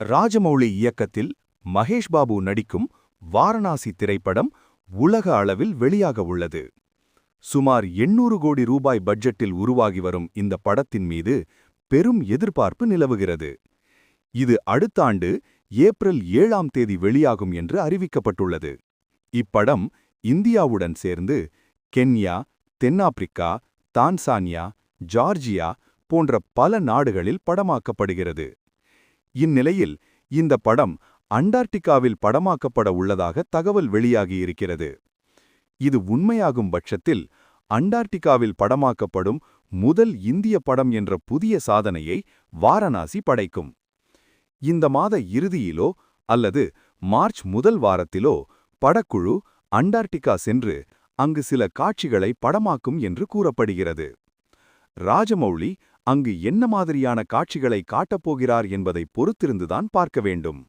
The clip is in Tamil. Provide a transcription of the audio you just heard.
ராஜமௌழி இயக்கத்தில் மகேஷ் பாபு நடிக்கும் வாரணாசி திரைப்படம் உலக அளவில் வெளியாக உள்ளது. சுமார் 800 கோடி ரூபாய் பட்ஜெட்டில் உருவாகி வரும் இந்த படத்தின் மீது பெரும் எதிர்பார்ப்பு நிலவுகிறது. இது அடுத்த ஆண்டு ஏப்ரல் ஏழாம் தேதி வெளியாகும் என்று அறிவிக்கப்பட்டுள்ளது. இப்படம் இந்தியாவுடன் சேர்ந்து கென்யா தென்னாப்பிரிக்கா தான்சானியா ஜார்ஜியா போன்ற பல நாடுகளில் படமாக்கப்படுகிறது. இந்நிலையில் இந்த படம் அண்டார்டிகாவில் படமாக்கப்பட உள்ளதாக தகவல் வெளியாகியிருக்கிறது. இது உண்மையாகும் பட்சத்தில் அண்டார்டிகாவில் படமாக்கப்படும் முதல் இந்திய படம் என்ற புதிய சாதனையை வாரணாசி படைக்கும். இந்த மாத இறுதியிலோ அல்லது மார்ச் முதல் வாரத்திலோ படக்குழு அண்டார்டிகா சென்று அங்கு சில காட்சிகளை படமாக்கும் என்று கூறப்படுகிறது. ராஜமௌழி அங்கு என்ன மாதிரியான காட்சிகளை காட்டப்போகிறார் என்பதை பொறுத்திருந்துதான் பார்க்க வேண்டும்.